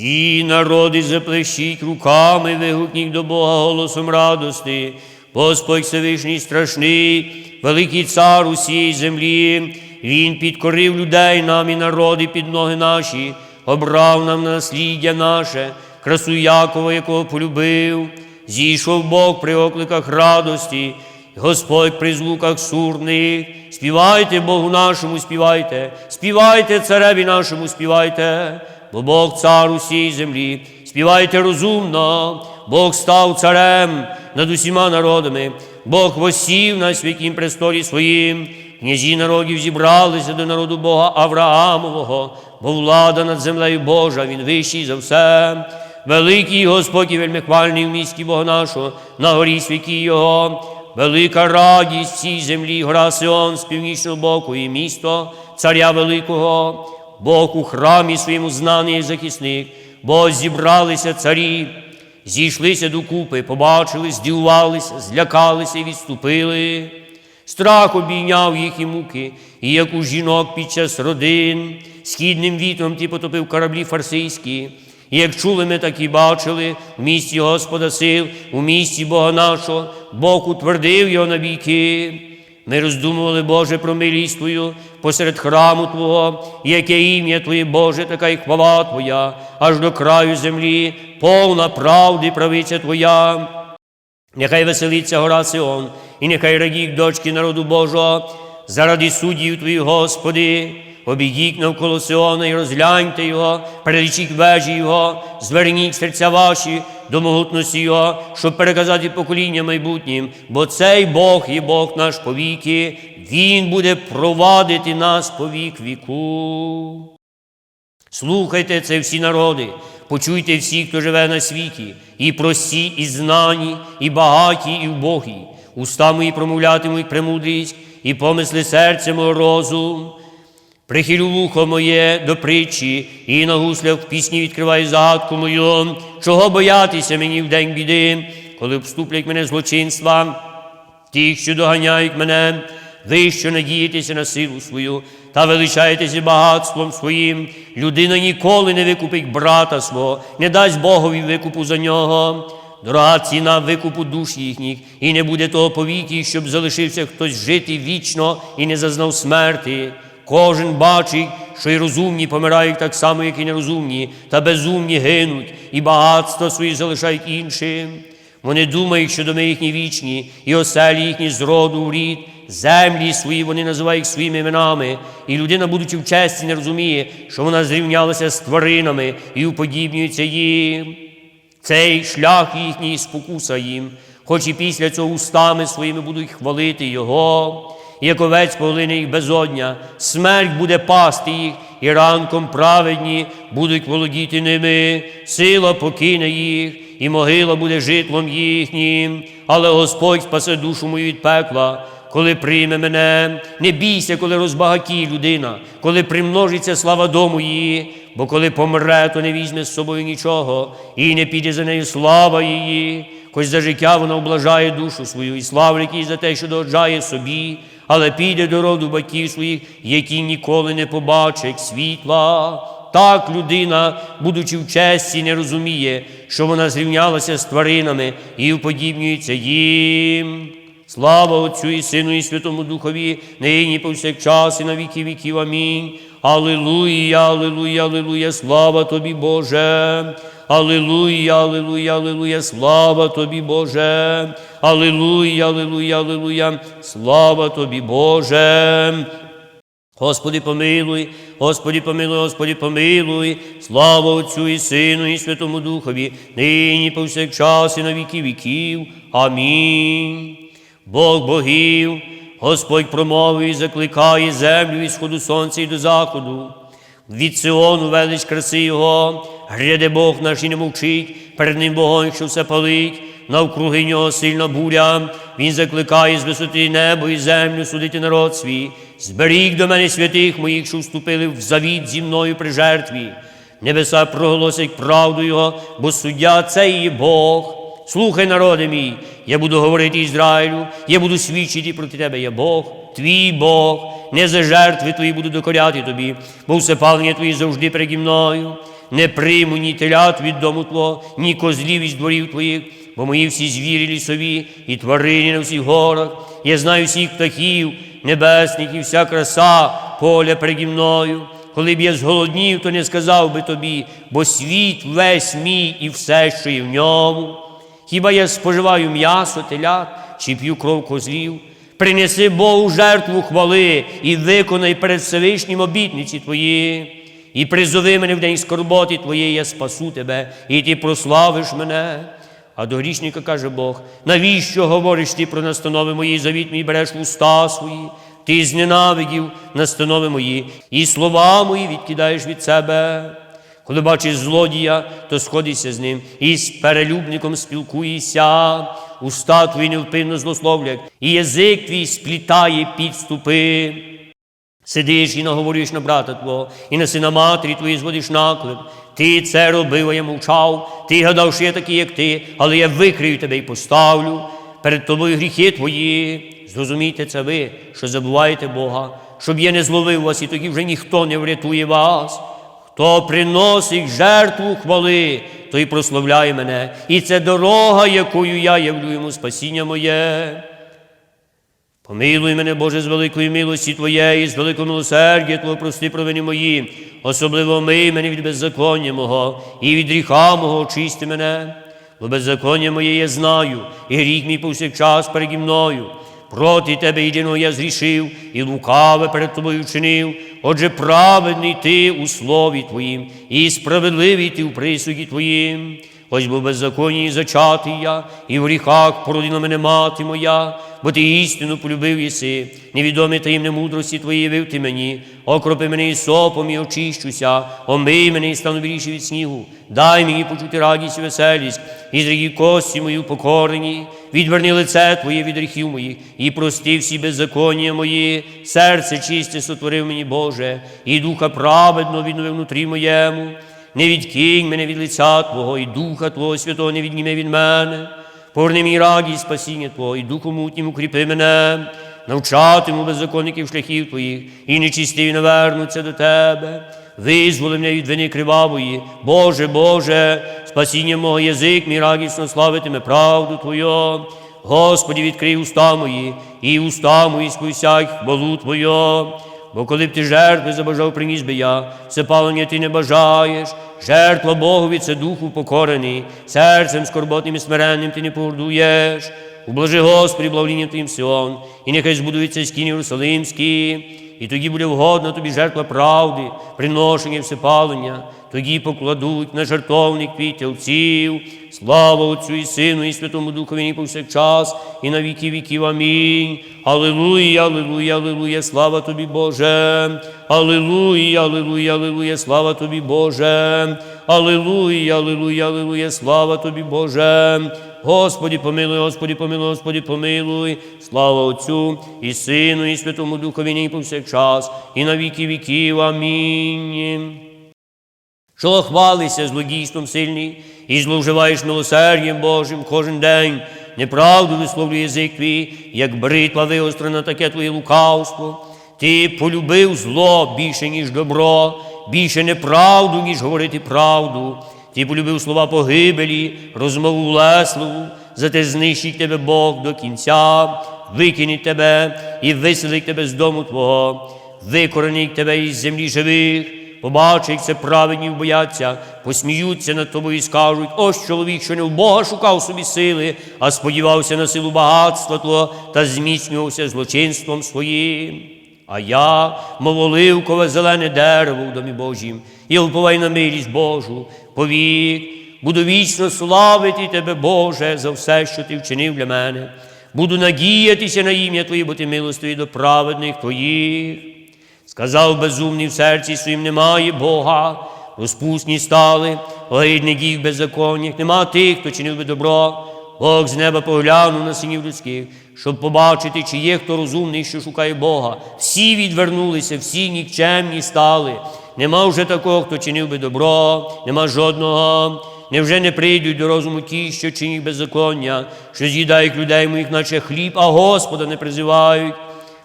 Всі народи заплещіть руками, вигукніть до Бога голосом радости. Господь Всевишній страшний, великий цар усієї землі. Він підкорив людей нам і народи під ноги наші, обрав нам насліддя наше, красу Якова, якого полюбив. Зійшов Бог при окликах радості, Господь при звуках сурних. Співайте Богу нашому, співайте, співайте цареві нашому, співайте, бо Бог цар усій землі. Співайте розумно, Бог став царем над усіма народами, Бог восів на святім престолі своїм. Князі народів зібралися до народу Бога Авраамового, бо влада над землею Божа, він вищий за все. Великий Господь і вельмихвальний в місті Бога нашого, на горі святі Його, велика радість всій землі, гора Сион з північного боку і місто Царя Великого, Бог у храмі своєму знаний захисник, бо зібралися царі, зійшлися докупи, побачили, здивувалися, злякалися і відступили. Страх обійняв їх і муки, і як у жінок під час родин, східним вітром ті потопив кораблі фарсийські. І як чули ми, так і бачили в місті Господа сил, у місті Бога нашого, Бог утвердив його на віки. Ми роздумували, Боже, про милість Твою посеред храму Твого, і яке ім'я Твоє, Боже, така й хвала Твоя, аж до краю землі, повна правди, і правиця Твоя. Нехай веселиться гора Сион, і нехай радіть дочки народу Божого, заради суддів Твоїх, Господи, обійдіть навколо Сиона і розгляньте його, перелічіть вежі Його, зверніть серця ваші до могутності Його, щоб переказати покоління майбутнім, бо цей Бог є Бог наш повіки, Він буде провадити нас по вік віку. Слухайте це всі народи, почуйте всі, хто живе на світі, і прості, і знані, і багаті, і вбогі. Уста мої промовлятимуть премудрість, і помисли серця мого розум. Прихилю вухо моє до притчі, і на гуслях в пісні відкриваю загадку мою, чого боятися мені в день біди, коли обступлять мене злочинства, ті, що доганяють мене, ви, що надієтеся на силу свою та величаєтеся багатством своїм, людина ніколи не викупить брата свого, не дасть Богові викупу за нього. Дорога ціна викупу душ їхніх, і не буде того повіки, щоб залишився хтось жити вічно і не зазнав смерти. Кожен бачить, що й розумні помирають так само, як і нерозумні, та безумні гинуть, і багатство свої залишають іншим. Вони думають, що доми їхні вічні, і оселі їхні з роду рід, землі свої вони називають своїми іменами, і людина, будучи в честі, не розуміє, що вона зрівнялася з тваринами і уподібнюється їм. Цей шлях їхній спокуса їм, хоч і після цього устами своїми будуть хвалити Його, як овець поглине їх безодня, смерть буде пасти їх, і ранком праведні будуть володіти ними, сила покине їх, і могила буде житлом їхнім, але Господь спасе душу мою від пекла. Коли прийме мене, не бійся, коли розбагаті людина, коли примножиться слава дому її, бо коли помре, то не візьме з собою нічого, і не піде за нею слава її, хоч за життя вона облажає душу свою і славлять її за те, що догоджає собі, але піде до роду батьків своїх, які ніколи не побачать світла. Так людина, будучи в честі, не розуміє, що вона зрівнялася з тваринами і уподібнюється їм. Слава Отцю і Сину, і Святому Духові, нині повсякчас, і на віки віків. Амінь. Аллилуйя, аллилуйя, аллилуйя, слава тобі, Боже. Аллилуйя, аллилуйя, аллилуйя, слава тобі, Боже. Аллилуйя, аллилуйя, аллилуйя, слава тобі, Боже. Господи, помилуй, Господи, помилуй, Господи, помилуй, слава Отцю і Сину, і Святому Духові, нині повсякчас, і на віки віків. Амінь. Бог богів, Господь промовив і закликає землю від сходу сонця і до заходу. Від Сиону велич краси Його, гряде Бог наш і не мовчить, перед ним вогонь, що все палить, навкруги нього сильна буря. Він закликає з висоти небо і землю судити народ свій. Зберіг до мене святих моїх, що вступили в завіт зі мною при жертві. Небеса проголосять правду Його, бо суддя це і Бог. Слухай, народи мій, я буду говорити Ізраїлю, я буду свідчити проти тебе, я Бог, твій Бог, не за жертви твої буду докоряти тобі, бо всепалення твої завжди переді мною. не прийму ні телят від дому Твого, ні козлів із дворів Твоїх, бо мої всі звірі лісові і тварини на всіх горах. Я знаю всіх птахів, небесних і вся краса поля переді мною. Коли б я зголоднів, то не сказав би тобі, бо світ весь мій і все, що є в ньому. Хіба я споживаю м'ясо телят чи п'ю кров козлів? Принеси Богу жертву хвали і виконай перед Всевишнім обітниці твої. І призови мене в день скорботи твоєї, я спасу тебе, і ти прославиш мене. А до грішника каже Бог: навіщо говориш ти про настанови мої, завіт мій береш уста свої? Ти зненавидів настанови мої, і слова мої відкидаєш від себе. Коли бачиш злодія, то сходишся з ним, і з перелюбником спілкуєшся, уста твої невпинно злословлять, і язик твій сплітає підступи. Сидиш і наговорюєш на брата твого, і на сина матері твої зводиш наклеп. Ти це робив, а я мовчав. Ти гадав, що я такий, як ти, але я викрию тебе і поставлю перед тобою гріхи твої. Зрозумійте це ви, що забуваєте Бога, щоб я не зловив вас, і тоді вже ніхто не врятує вас. Хто приносить жертву хвали, той прославляє мене, і це дорога, якою я явлю йому спасіння моє. Помилуй мене, Боже, з великої милості Твоєї, з великого милосердя Твого, прости провини мої, особливо мий мене від беззаконня мого і від гріха мого очисти мене. Бо беззаконня моє я знаю, і гріх мій повсякчас переді мною. Проти тебе єдиного я зрішив, і лукаве перед тобою вчинив. Отже, праведний ти у слові Твоїм, і справедливий ти у присуді Твоїм. Бо в беззаконні зачатий я, і в гріхах породила мене мати моя, бо ти істину полюбив єси, невідомі таємне мудрості твої явив ти мені, окропи мене і сопом і очищуся, омий мене і стану більше від снігу, дай мені почути радість і веселість, і зрігі кості мої покорені, відверни лице Твоє від гріхів моїх, і прости всі беззаконня мої, серце чисте сотворив мені, Боже, і духа праведно відновив внутрі моєму не відкинь мене від лиця Твого, і Духа Твого Святого не відніме від мене. Поверни мій радість спасіння Твого, і Духу мутнім укріпи мене, навчатиму беззаконників шляхів Твоїх, і нечистиві навернуться до Тебе. Визволи мене від вини кривавої, Боже, Боже, спасіння мого язик, мій радісно славитиме правду Твою. Господі, відкрий уста мої, і уста мої сповісять хвалу Твою. Бо коли б ти жертви забажав, приніс би я, все палення ти не бажаєш, жертва Богові це духу покорений, серцем скорботним і смиренним ти не погордуєш. Ублажи Господи, благовлінням Твоїм Сион, і нехай збудується стін Єрусалимський, і тоді буде вгодна тобі жертва правди, приношення всепалення, тоді покладуть на жертовник твій тілців. Слава Отцю і Сину, і Святому Духові і повсякчас, і на віки віків. Амінь. Аллилуйя, аллилуйя, аллилуйя, слава тобі, Боже. Аллилуйя, аллилуйя, аллилуйя, слава тобі, Боже. Аллилуйя, аллилуйя, аллилуйя, слава тобі, Боже. Господі помилуй, Господі помилуй, Господі помилуй, слава Отцю і Сину, і Святому Духові, і повсякчас, і на віки віків. Амінь. Що хвалися злодійством сильний і зловживаєш милосердям Божим кожен день, неправду висловлює язик твій, як бритва виострена, таке твоє лукавство. Ти полюбив зло більше, ніж добро, більше неправду, ніж говорити правду. Ти полюбив слова погибелі, розмову лесливу, зате знищить тебе Бог до кінця, викинеть тебе і виселить тебе з дому Твого, викоренить тебе із землі живих. Побачить, як це праведні бояться, посміються над тобою і скажуть, ось чоловік, що не в Бога шукав собі сили, а сподівався на силу багатства Твого та зміцнювався злочинством своїм. А я, мов оливкове зелене дерево в домі Божім, і уповай на милість Божу, повік, буду вічно славити Тебе, Боже, за все, що Ти вчинив для мене. Буду надіятися на ім'я Твоє, бо ти милостивий до праведних Твоїх. Сказав безумний в серці своїм немає Бога, розпусні стали, огидників беззаконних, нема тих, хто чинив би добро. Бог з неба поглянув на синів людських, щоб побачити, чи є хто розумний, що шукає Бога. Всі відвернулися, всі нікчемні стали. Нема вже такого, хто чинив би добро, нема жодного. Невже не прийдуть до розуму ті, що чинять беззаконня, що з'їдають людей моїх, наче хліб, а Господа не призивають?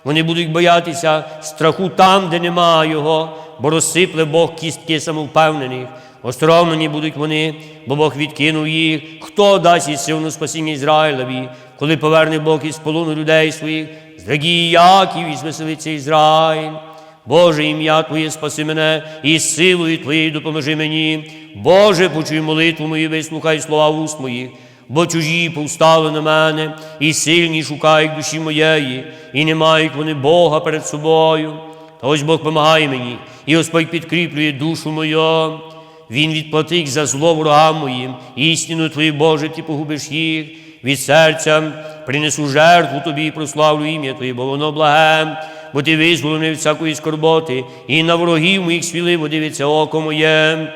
Вони будуть боятися страху там, де нема його, бо розсипле Бог кістки самовпевнених. Остромлені будуть вони, бо Бог відкинув їх. Хто дасть їй силну спасіння Ізраїлеві, коли поверне Бог із полону людей своїх, зрадіє Яків і звеселиться Ізраїль. Боже, ім'я Твоє спаси мене, і силою Твоєю допоможи мені. Боже, почуй молитву мою, вислухай слова уст моїх, бо чужі повстали на мене, і сильні шукають душі моєї, і не мають вони Бога перед собою. Та ось Бог помагає мені, і Господь підкріплює душу мою. Він відплатить за зло ворогам моїм, істину Твою, Боже, ти погубиш їх. Від серця принесу жертву тобі і прославлю ім'я Твоє, бо воно благе, бо ти визволив мене від всякої скорботи, і на ворогів моїх свіливо дивиться око моє.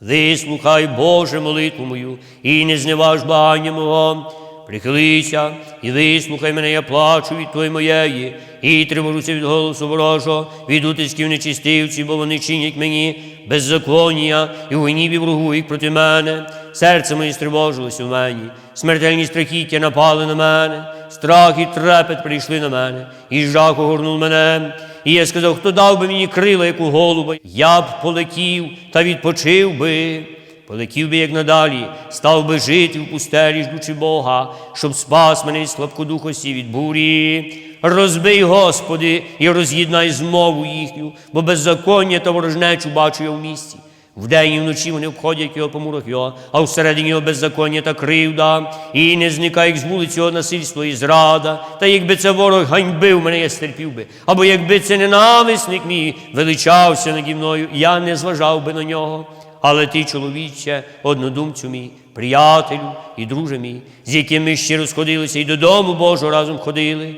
Вислухай, Боже, молитву мою, і не зневаж благання мого. Прихилися і вислухай мене, я плачу від Твої моєї, і тривожуся від голосу ворожого, від утисків нечистивців, бо вони чинять мені беззаконня, і в гніві врагують проти мене. Серце моє стривожилося в мені, смертельні страхіття напали на мене, страх і трепет прийшли на мене, і жах огорнув мене. І я сказав, хто дав би мені крила, як у голуба, я б полетів та відпочив би. Полетів би, як надалі, став би жити в пустелі, ждучи Бога, щоб спас мене від слабкодухості від бурі. Розбий, Господи, і роз'єднай змову їхню, бо беззаконня та ворожнечу бачу я в місті. Вдень і вночі вони обходять його по мурах його, а всередині його беззаконня та кривда, і не зникає з вулиці його насильство і зрада. Та якби це ворог ганьбив мене, я стерпів би. Або якби це ненависник мій величався наді мною, я не зважав би на нього. Але ти, чоловіче, однодумцю мій, приятелю і друже мій, з яким ми ще розходилися і додому Божого разом ходили.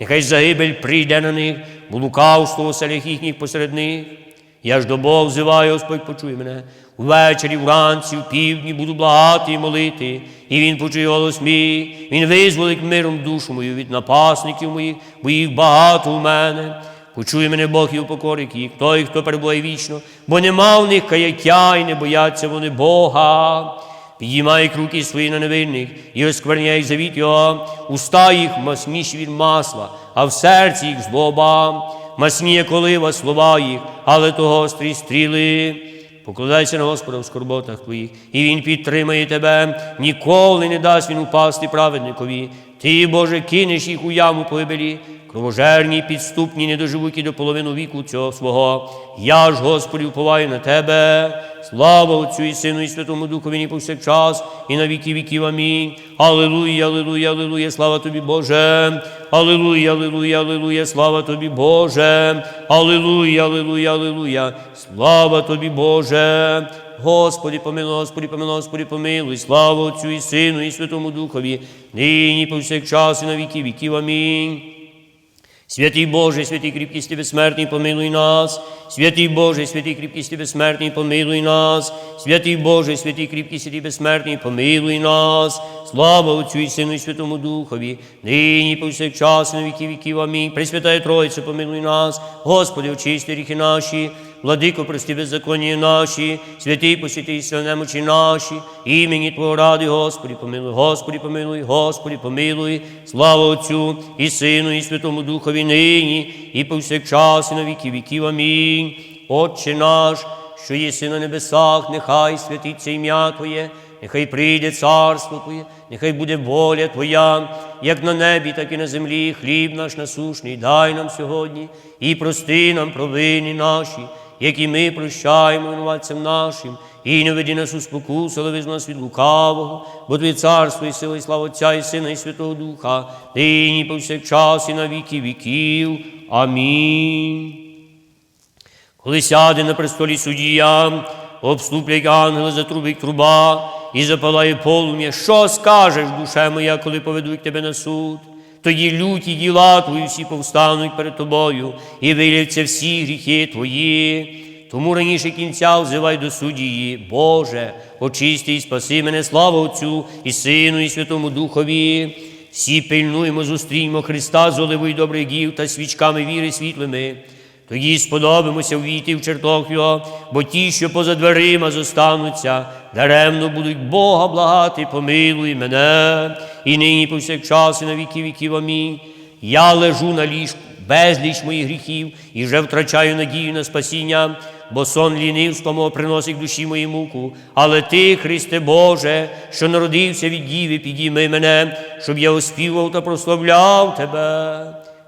Нехай загибель прийде на них, бо лукавство у селях їхніх посеред них. Я ж до Бога взиваю, Господь почує мене. Увечері, вранці, в півдні буду благати і молити, і Він почує голос мій, Він визволить миром душу мою від напасників моїх, бо їх багато в мене. Почує мене Бог і упокорить їх, той, хто перебуває вічно, бо нема в них каяття і не бояться вони Бога. Підіймає руки свої на невинних і оскверняє завіт його, уста їх масніші від масла, а в серці їх злоба, масніє колива слова їх, але то гострі стріли. Покладайся на Господа в скорботах твоїх, і Він підтримає тебе, ніколи не дасть він упасти праведникові. Ти, Боже, кинеш їх у яму погибелі, кровожерні, підступні, не доживуть і до половину віку цього свого. Я ж, Господи, уповаю на Тебе. Слава Отцю і Сину, і Святому Духові, і повсякчас, і на віки віків. Амінь. Аллилуйя, аллилуйя, аллилуйя, слава тобі, Боже. Аллилуйя, аллилуйя, аллилуйя, слава тобі, Боже. Аллилуйя, аллилуйя, аллилуйя, слава тобі, Боже. Господи, помилуй, Господи, помилуй, Господи, помилуй, слава Отцю і Сину, і Святому Духові, нині повсякчас, і на віки віків. Амінь. Святий Боже, святий кріпкісті безсмертний, помилуй нас. Святий Боже, святий кріпкісті безсмертний, помилуй нас. Святий Боже, святий кріпкісті безсмертний, помилуй нас. Слава Отцю і Сину і Святому Духові, нині повсякчас, на віки віків. Амінь. Пресвятає Тройце, помилуй нас. Господи, очисти ріхи наші. Владико, прости беззаконня наші, святий посвятий сил немочі наші, імені Твого ради, Господи, помилуй, Господи, помилуй, Господи, помилуй, слава Отцю і Сину, і Святому Духові нині, і повсякчас, і на віки віків. Амінь. Отче наш, що єси на небесах, нехай святиться ім'я Твоє, нехай прийде царство Твоє, нехай буде воля Твоя, як на небі, так і на землі. Хліб наш насушний, дай нам сьогодні, і прости нам провини наші які ми прощаємо винуватцям нашим, і не веди нас у спокусу, але нас від лукавого, бо Твоє царство і сила, і слава Отця, і Сина, і Святого Духа, нині повсякчас, і на віки віків. Амінь. Коли сяде на престолі судія, обступлять ангели, затрубить труба і запалає полум'я, що скажеш, душе моя, коли поведуть тебе на суд? Тоді люті діла твої всі повстануть перед тобою, і виляться всі гріхи твої. Тому раніше кінця взивай до судії, Боже, очисти і спаси мене, слава Отцю і Сину, і Святому Духові. Всі пильнуємо, зустріньмо Христа з оливою добрих дів та свічками віри світлими. Тоді сподобимося війти в чертог його, бо ті, що поза дверима зостануться, даремно будуть Бога благати, помилуй мене, і нині повсякчас, і на віки віків. Амінь. Я лежу на ліжку, безліч моїх гріхів і вже втрачаю надію на спасіння, бо сон лінивства мого приносить душі мої муку. Але ти, Христе Боже, що народився від Діви, підійми мене, щоб я оспівав та прославляв Тебе.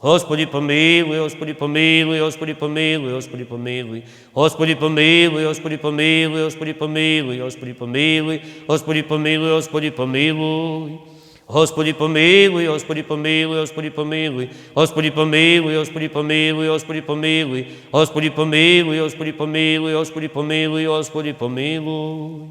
Господи, помилуй, Господи, помилуй, Господи, помилуй, Господи, помилуй, Господи, помилуй, Господи, помилуй, Господи, помилуй, Господи, помилуй, Господи, помилуй, Господи, помилуй. Господи, помилуй, Господи, помилуй, Господи, помилуй, Господи, помилуй, Господи, помилуй, Господи, помилуй, Господи, помилуй, Господи, помилуй, Господи, помилуй, Господи, помилуй.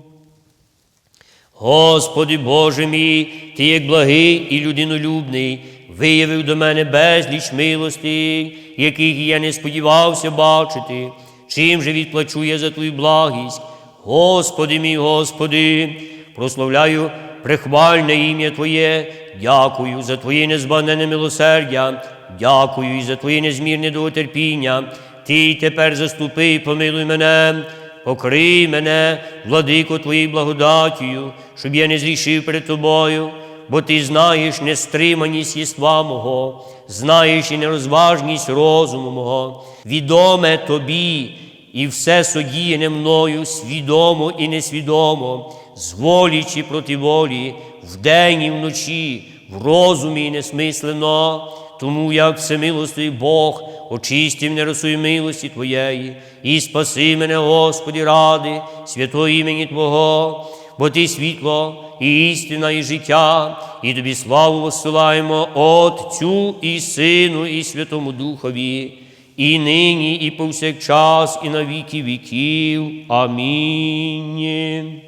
Господи Боже мій, Ти як благий і людинолюбний, виявив до мене безліч милості, яких я не сподівався бачити. Чим же відплачу я за Твою благість? Господи мій, Господи, прославляю прихвальне ім'я Твоє, дякую за Твоє незбагненне милосердя, дякую і за Твоє незмірне довготерпіння. Ти тепер заступи і помилуй мене. Покрий мене, владико Твоєю благодатію, щоб я не зрішив перед Тобою, бо Ти знаєш нестриманість єства мого, знаєш і нерозважність розуму мого, відоме Тобі і все содіяне мною, свідомо і несвідомо, з волі чи проти волі, вдень і вночі, в розумі і несмислено. Тому як всемилостивий Бог, очисти мене росою милості Твоєї, і спаси мене, Господі, ради, святого імені Твого, бо Ти світло, і істина, і життя, і Тобі славу посилаємо Отцю і Сину, і Святому Духові, і нині, і повсякчас, і на віки віків. Амінь.